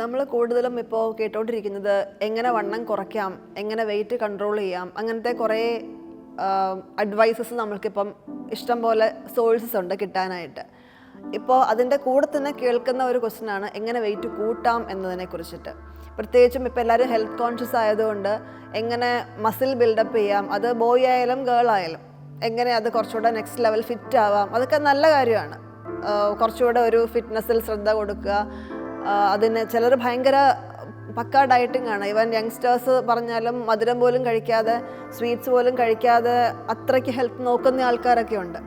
നമ്മൾ കൂടുതലും ഇപ്പോൾ കേട്ടോണ്ടിരിക്കുന്നത് എങ്ങനെ വണ്ണം കുറയ്ക്കാം എങ്ങനെ വെയിറ്റ് കൺട്രോൾ ചെയ്യാം അങ്ങനത്തെ കുറേ അഡ്വൈസസ് നമ്മൾക്കിപ്പം ഇഷ്ടം പോലെ സോഴ്സസ് ഉണ്ട് കിട്ടാനായിട്ട്. ഇപ്പോൾ അതിന്റെ കൂടെ തന്നെ കേൾക്കുന്ന ഒരു ക്വസ്റ്റ്യൻ ആണ് എങ്ങനെ വെയിറ്റ് കൂട്ടാം എന്നതിനെ കുറിച്ചിട്ട്. പ്രത്യേകിച്ചും ഇപ്പോൾ എല്ലാവരും ഹെൽത്ത് കോൺഷ്യസ് ആയതുകൊണ്ട് എങ്ങനെ മസിൽ ബിൽഡപ്പ് ചെയ്യാം അത് ബോയ് ആയാലും ഗേൾ ആയാലും എങ്ങനെ അത് കുറച്ചുകൂടെ നെക്സ്റ്റ് ലെവൽ ഫിറ്റ് ആവാം അതൊക്കെ നല്ല കാര്യമാണ്. കുറച്ചുകൂടെ ഒരു ഫിറ്റ്നസ്സിൽ ശ്രദ്ധ കൊടുക്കുക അതിന് ചിലർ ഭയങ്കര പക്ക ഡയറ്റിംഗ് ആണ്. ഇവൻ യങ്സ്റ്റേഴ്സ് പറഞ്ഞാലും മധുരം പോലും കഴിക്കാതെ സ്വീറ്റ്സ് പോലും കഴിക്കാതെ അത്രയ്ക്ക് ഹെൽത്ത് നോക്കുന്ന ആൾക്കാരൊക്കെ ഉണ്ട്.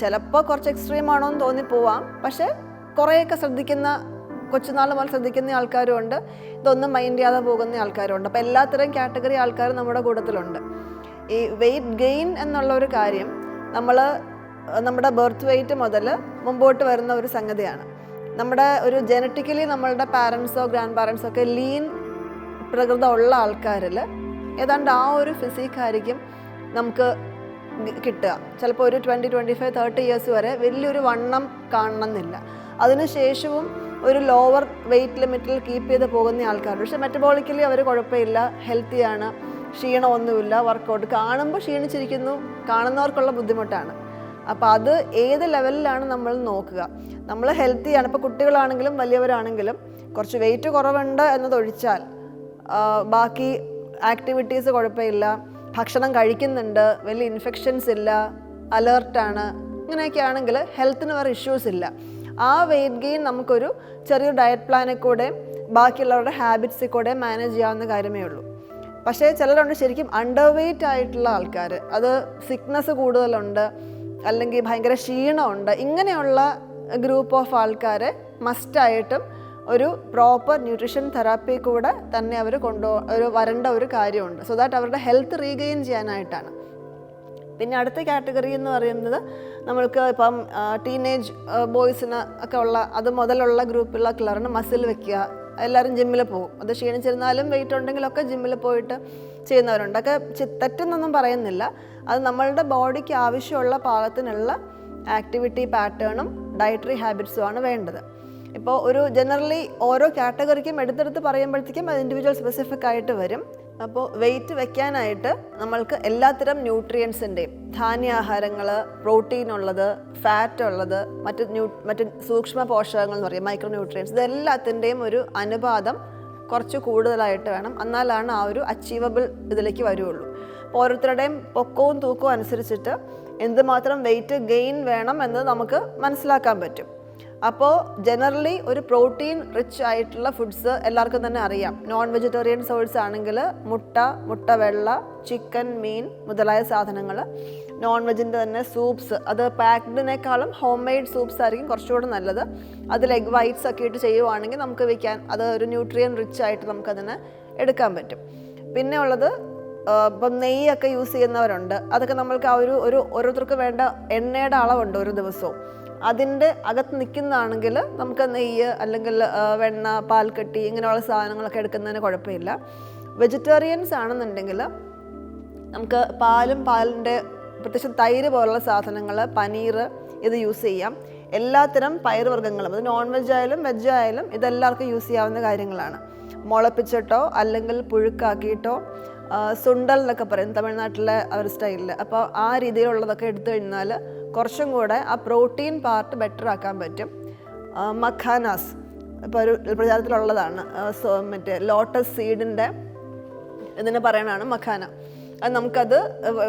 ചിലപ്പോൾ കുറച്ച് എക്സ്ട്രീം ആണോ എന്ന് തോന്നിപ്പോവാം. പക്ഷേ കുറേയൊക്കെ ശ്രദ്ധിക്കുന്ന കൊച്ചുനാൾ മുതൽ ശ്രദ്ധിക്കുന്ന ആൾക്കാരും ഉണ്ട്. ഇതൊന്നും മൈൻഡ് ചെയ്യാതെ പോകുന്ന ആൾക്കാരും ഉണ്ട്. അപ്പോൾ എല്ലാത്തരം കാറ്റഗറി ആൾക്കാരും നമ്മുടെ കൂട്ടത്തിലുണ്ട്. ഈ വെയിറ്റ് ഗെയിൻ എന്നുള്ള ഒരു കാര്യം നമ്മൾ നമ്മുടെ ബർത്ത് വെയിറ്റ് മുതൽ മുമ്പോട്ട് വരുന്ന ഒരു സംഗതിയാണ്. നമ്മുടെ ഒരു ജനറ്റിക്കലി നമ്മളുടെ പാരൻസോ ഗ്രാൻഡ് പാരൻസോ ഒക്കെ ലീൻ പ്രകൃതം ഉള്ള ആൾക്കാരിൽ ഏതാണ്ട് ആ ഒരു ഫിസിക്കായിരിക്കും നമുക്ക് കിട്ടുക. ചിലപ്പോൾ ഒരു twenty twenty five thirty years വരെ വലിയൊരു വണ്ണം കാണണമെന്നില്ല. അതിനുശേഷവും ഒരു ലോവർ വെയിറ്റ് ലിമിറ്റിൽ കീപ്പ് ചെയ്ത് പോകുന്ന ആൾക്കാരുണ്ട്. പക്ഷെ മെറ്റബോളിക്കലി അവർ കുഴപ്പമില്ല ഹെൽത്തിയാണ് ക്ഷീണമൊന്നുമില്ല വർക്കൗട്ട് കാണുമ്പോൾ ക്ഷീണിച്ചിരിക്കുന്നു കാണുന്നവർക്കുള്ള ബുദ്ധിമുട്ടാണ്. അപ്പോൾ അത് ഏത് ലെവലിലാണ് നമ്മൾ നോക്കുക. നമ്മൾ ഹെൽത്തിയാണ് ഇപ്പോൾ കുട്ടികളാണെങ്കിലും വലിയവരാണെങ്കിലും കുറച്ച് വെയിറ്റ് കുറവുണ്ട് എന്നതൊഴിച്ചാൽ ബാക്കി ആക്ടിവിറ്റീസ് കുഴപ്പമില്ല. ഭക്ഷണം കഴിക്കുന്നുണ്ട്. വലിയ ഇൻഫെക്ഷൻസ് ഇല്ല. അലേർട്ടാണ് ഇങ്ങനെയൊക്കെ ആണെങ്കിൽ ഹെൽത്തിന് വേറെ ഇഷ്യൂസ് ഇല്ല. ആ വെയിറ്റ് ഗെയിൻ നമുക്കൊരു ചെറിയ ഡയറ്റ് പ്ലാനിൽ കൂടെ ബാക്കിയുള്ളവരുടെ ഹാബിറ്റ്സിൽ കൂടെ മാനേജ് ചെയ്യാവുന്ന കാര്യമേ ഉള്ളൂ. പക്ഷേ ചിലരുണ്ട് ശരിക്കും അണ്ടർ വെയിറ്റ് ആയിട്ടുള്ള ആൾക്കാർ അത് സിക്നസ് കൂടുതലുണ്ട്. അല്ലെങ്കിൽ ഭയങ്കര ക്ഷീണമുണ്ട്. ഇങ്ങനെയുള്ള ഗ്രൂപ്പ് ഓഫ് ആൾക്കാരെ മസ്റ്റായിട്ടും ഒരു പ്രോപ്പർ ന്യൂട്രീഷൻ തെറാപ്പി കൂടെ തന്നെ അവർ കൊണ്ടു ഒരു വരേണ്ട ഒരു കാര്യമുണ്ട്. സോ ദാറ്റ് അവരുടെ ഹെൽത്ത് റീഗെയിൻ ചെയ്യാനായിട്ടാണ്. പിന്നെ അടുത്ത കാറ്റഗറി എന്ന് പറയുന്നത് നമ്മൾക്ക് ഇപ്പം ടീനേജ് ബോയ്സിന് ഒക്കെ ഉള്ള അത് മുതലുള്ള ഗ്രൂപ്പിലുള്ള കിളറിന് മസിൽ വെക്കുക. എല്ലാവരും ജിമ്മിൽ പോകും. അത് ക്ഷീണിച്ചിരുന്നാലും വെയിറ്റ് ഉണ്ടെങ്കിലൊക്കെ ജിമ്മിൽ പോയിട്ട് ചെയ്യുന്നവരുണ്ട്. അതൊക്കെ തെറ്റെന്നൊന്നും പറയുന്നില്ല. അത് നമ്മളുടെ ബോഡിക്ക് ആവശ്യമുള്ള പാകത്തിനുള്ള ആക്ടിവിറ്റി പാറ്റേണും ഡയറ്ററി ഹാബിറ്റ്സും ആണ് വേണ്ടത്. ഇപ്പോൾ ഒരു ജനറലി ഓരോ കാറ്റഗറിക്കും എടുത്തെടുത്ത് പറയുമ്പോഴത്തേക്കും അത് ഇൻഡിവിജ്വൽ സ്പെസിഫിക് ആയിട്ട് വരും. അപ്പോൾ വെയിറ്റ് വെക്കാനായിട്ട് നമ്മൾക്ക് എല്ലാത്തരം ന്യൂട്രിയൻസിന്റെയും ധാന്യാഹാരങ്ങൾ പ്രോട്ടീൻ ഉള്ളത് ഫാറ്റ് ഉള്ളത് മറ്റ് ന്യൂ മറ്റ് സൂക്ഷ്മ പോഷകങ്ങൾ എന്ന് പറയും മൈക്രോ ന്യൂട്രിയൻസ് ഇതെല്ലാത്തിന്റെയും ഒരു അനുപാതം കുറച്ച് കൂടുതലായിട്ട് വേണം. എന്നാലാണ് ആ ഒരു അച്ചീവബിൾ ഇതിലേക്ക് വരുള്ളൂ. ഓരോരുത്തരുടെയും പൊക്കവും തൂക്കവും അനുസരിച്ചിട്ട് എന്തുമാത്രം വെയിറ്റ് ഗെയിൻ വേണം എന്ന് നമുക്ക് മനസ്സിലാക്കാൻ പറ്റും. അപ്പോൾ ജനറലി ഒരു പ്രോട്ടീൻ റിച്ച് ആയിട്ടുള്ള ഫുഡ്സ് എല്ലാവർക്കും തന്നെ അറിയാം. നോൺ വെജിറ്റേറിയൻ സോഴ്സ് ആണെങ്കിൽ മുട്ട മുട്ട വെള്ള ചിക്കൻ മീൻ മുതലായ സാധനങ്ങൾ നോൺ വെജിന്റെ തന്നെ സൂപ്സ് അത് പാക്ഡിനേക്കാളും ഹോം മെയ്ഡ് സൂപ്സ് ആയിരിക്കും കുറച്ചുകൂടെ നല്ലത്. അതിൽ എഗ് വൈറ്റ്സ് ഒക്കെ ഇട്ട് ചെയ്യുവാണെങ്കിൽ നമുക്ക് വയ്ക്കാൻ അത് ഒരു ന്യൂട്രിയൻ റിച്ച് ആയിട്ട് നമുക്കതിനെ എടുക്കാൻ പറ്റും. പിന്നെ ഉള്ളത് ഇപ്പം നെയ്യൊക്കെ യൂസ് ചെയ്യുന്നവരുണ്ട്. അതൊക്കെ നമ്മൾക്ക് ആ ഒരു ഒരു ഓരോരുത്തർക്ക് വേണ്ട എണ്ണയുടെ അളവുണ്ട് ഒരു ദിവസവും. അതിന്റെ അകത്ത് നിൽക്കുന്നതാണെങ്കിൽ നമുക്ക് നെയ്യ് അല്ലെങ്കിൽ വെണ്ണ പാൽക്കട്ടി ഇങ്ങനെയുള്ള സാധനങ്ങളൊക്കെ എടുക്കുന്നതിന് കുഴപ്പമില്ല. വെജിറ്റേറിയൻസ് ആണെന്നുണ്ടെങ്കിൽ നമുക്ക് പാലും പാലിന്റെ പ്രത്യേകിച്ച് തൈര് പോലുള്ള സാധനങ്ങൾ പനീർ ഇത് യൂസ് ചെയ്യാം. എല്ലാത്തരം പയറുവർഗങ്ങളും അത് നോൺ വെജ് ആയാലും വെജ് ആയാലും ഇതെല്ലാവർക്കും യൂസ് ചെയ്യാവുന്ന കാര്യങ്ങളാണ്. മുളപ്പിച്ചിട്ടോ അല്ലെങ്കിൽ പുഴുക്കാക്കിയിട്ടോ സുണ്ടൽ എന്നൊക്കെ പറയും തമിഴ്നാട്ടിലെ ഒരു സ്റ്റൈലിൽ അപ്പോൾ ആ രീതിയിലുള്ളതൊക്കെ എടുത്തു കഴിഞ്ഞാൽ കുറച്ചും കൂടെ ആ പ്രോട്ടീൻ പാർട്ട് ബെറ്റർ ആക്കാൻ പറ്റും. മഖാനാസ്. ഇപ്പോൾ ഒരു പ്രചാരത്തിലുള്ളതാണ്. മറ്റേ ലോട്ടസ് സീഡിന്റെ ഇതിനെ പറയണതാണ് മഖാന. അത് നമുക്കത്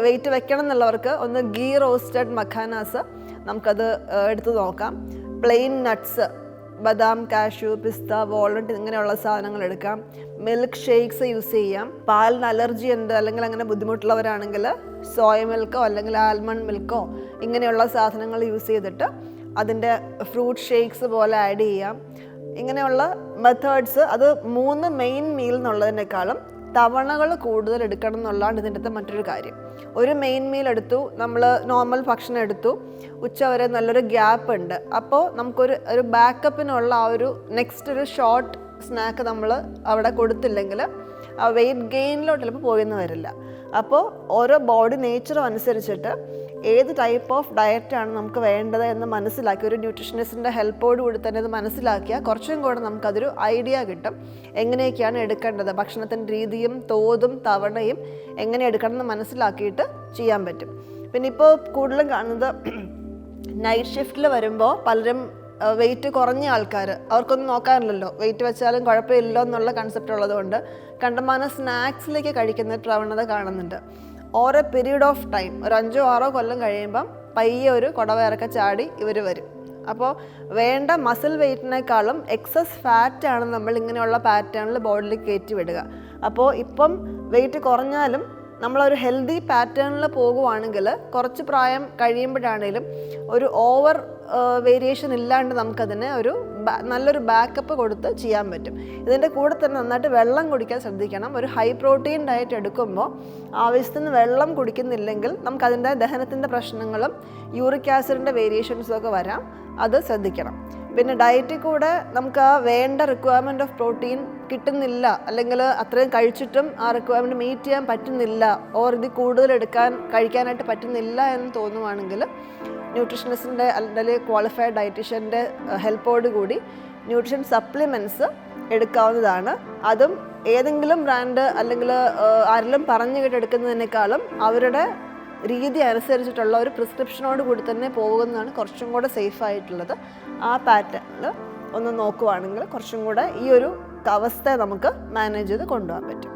വെയിറ്റ് വെക്കണം എന്നുള്ളവർക്ക് ഒന്ന് ഗീ റോസ്റ്റഡ് മഖാനാസ് നമുക്കത് എടുത്തു നോക്കാം. പ്ലെയിൻ നട്ട്സ് ബദാം കാഷ്യൂ പിസ്ത വാൾനട്ട് ഇങ്ങനെയുള്ള സാധനങ്ങൾ എടുക്കാം. മിൽക്ക് ഷേക്ക്സ് യൂസ് ചെയ്യാം. പാലിന് അലർജി ഉണ്ട് അല്ലെങ്കിൽ അങ്ങനെ ബുദ്ധിമുട്ടുള്ളവരാണെങ്കിൽ സോയ മിൽക്കോ അല്ലെങ്കിൽ ആൽമണ്ട് മിൽക്കോ ഇങ്ങനെയുള്ള സാധനങ്ങൾ യൂസ് ചെയ്തിട്ട് അതിന്റെ ഫ്രൂട്ട് ഷേക്ക്സ് പോലെ ആഡ് ചെയ്യാം. ഇങ്ങനെയുള്ള മെത്തേഡ്സ് അത് മൂന്ന് മെയിൻ മീൽ എന്നുള്ളതിനേക്കാളും തവണകൾ കൂടുതൽ എടുക്കണം എന്നുള്ളതാണ് ഇതിന്റെ മറ്റൊരു കാര്യം. ഒരു മെയിൻ മീൽ എടുത്തു നമ്മൾ നോർമൽ ഭക്ഷണം എടുത്തു ഉച്ച വരെ നല്ലൊരു ഗ്യാപ്പ് ഉണ്ട്. അപ്പോൾ നമുക്കൊരു ഒരു ബാക്കപ്പിനുള്ള ആ ഒരു നെക്സ്റ്റ് ഒരു ഷോർട്ട് സ്നാക്ക് നമ്മൾ അവിടെ കൊടുത്തില്ലെങ്കിൽ ആ വെയിറ്റ് ഗെയിനിലോട്ട് ചിലപ്പോൾ പോയെന്ന് വരില്ല. അപ്പോൾ ഓരോ ബോഡി നേച്ചറും അനുസരിച്ചിട്ട് ഏത് ടൈപ്പ് ഓഫ് ഡയറ്റാണ് നമുക്ക് വേണ്ടത് എന്ന് മനസ്സിലാക്കി ഒരു ന്യൂട്രീഷനിസ്റ്റിന്റെ ഹെൽപ്പോട് കൂടി തന്നെ ഇത് മനസ്സിലാക്കിയാൽ കുറച്ചും കൂടെ നമുക്കതൊരു ഐഡിയ കിട്ടും. എങ്ങനെയൊക്കെയാണ് എടുക്കേണ്ടത്? ഭക്ഷണത്തിന്റെ രീതിയും തോതും തവണയും എങ്ങനെ എടുക്കണം എന്ന് മനസ്സിലാക്കിയിട്ട് ചെയ്യാൻ പറ്റും. പിന്നെ ഇപ്പോൾ കൂടുതലും കാണുന്നത് നൈറ്റ് ഷിഫ്റ്റിൽ വരുമ്പോൾ പലരും വെയിറ്റ് കുറഞ്ഞ ആൾക്കാർ അവർക്കൊന്നും നോക്കാറില്ലല്ലോ. വെയിറ്റ് വെച്ചാലും കുഴപ്പമില്ലല്ലോ എന്നുള്ള കൺസെപ്റ്റ് ഉള്ളതുകൊണ്ട് കണ്ടമാനം സ്നാക്സിലേക്ക് കഴിക്കുന്ന പ്രവണത കാണുന്നുണ്ട്. ഓരോ പീരീഡ് ഓഫ് ടൈം ഒരു അഞ്ചോ ആറോ കൊല്ലം കഴിയുമ്പം പയ്യെ ഒരു കുടവയറൊക്കെ ചാടി ഇവർ വരും. അപ്പോൾ വേണ്ട മസിൽ വെയിറ്റിനേക്കാളും എക്സസ് ഫാറ്റാണ് നമ്മൾ ഇങ്ങനെയുള്ള പാറ്റേണിൽ ബോഡിയിൽ കയറ്റി വിടുക. അപ്പോൾ ഇപ്പം വെയിറ്റ് കുറഞ്ഞാലും നമ്മളൊരു ഹെൽത്തി പാറ്റേണിൽ പോകുവാണെങ്കിൽ കുറച്ച് പ്രായം കഴിയുമ്പോഴാണേലും ഒരു ഓവർ വേരിയേഷൻ ഇല്ലാണ്ട് നമുക്കതിനെ ഒരു നല്ലൊരു ബാക്കപ്പ് കൊടുത്ത് ചെയ്യാൻ പറ്റും. ഇതിന്റെ കൂടെ തന്നെ നന്നായിട്ട് വെള്ളം കുടിക്കാൻ ശ്രദ്ധിക്കണം. ഒരു ഹൈ പ്രോട്ടീൻ ഡയറ്റ് എടുക്കുമ്പോൾ ആവശ്യത്തിന് വെള്ളം കുടിക്കുന്നില്ലെങ്കിൽ നമുക്കതിന്റെ ദഹനത്തിന്റെ പ്രശ്നങ്ങളും യൂറിക് ആസിഡിന്റെ വേരിയേഷൻസും ഒക്കെ വരാം. അത് ശ്രദ്ധിക്കണം. പിന്നെ ഡയറ്റിൽ കൂടെ നമുക്ക് ആ വേണ്ട റിക്വയർമെന്റ് ഓഫ് പ്രോട്ടീൻ കിട്ടുന്നില്ല. അല്ലെങ്കിൽ അത്രയും കഴിച്ചിട്ടും ആ റിക്വയർമെന്റ് മീറ്റ് ചെയ്യാൻ പറ്റുന്നില്ല. ഓർ ഇത് കൂടുതൽ എടുക്കാൻ കഴിക്കാനായിട്ട് പറ്റുന്നില്ല എന്ന് തോന്നുവാണെങ്കിൽ ന്യൂട്രീഷനിസ്റ്റിന്റെ അല്ലെങ്കിൽ ക്വാളിഫൈഡ് ഡയറ്റീഷ്യന്റെ ഹെൽപ്പോട് കൂടി ന്യൂട്രീഷൻ സപ്ലിമെന്റ്സ് എടുക്കാവുന്നതാണ്. അതും ഏതെങ്കിലും ബ്രാൻഡ് അല്ലെങ്കിൽ ആരെങ്കിലും പറഞ്ഞു കേട്ട് എടുക്കുന്നതിനേക്കാളും അവരുടെ രീതി അനുസരിച്ചിട്ടുള്ള ഒരു പ്രിസ്ക്രിപ്ഷനോട് കൂടി തന്നെ പോകുന്നതാണ് കുറച്ചും കൂടെ സേഫ് ആയിട്ടുള്ളത് ആ പാറ്റേണിൽ ഒന്ന് നോക്കുവാണെങ്കിൽ കുറച്ചും കൂടെ ഈ ഒരു അവസ്ഥ നമുക്ക് മാനേജ് ചെയ്ത് കൊണ്ടുപോകാൻ പറ്റും.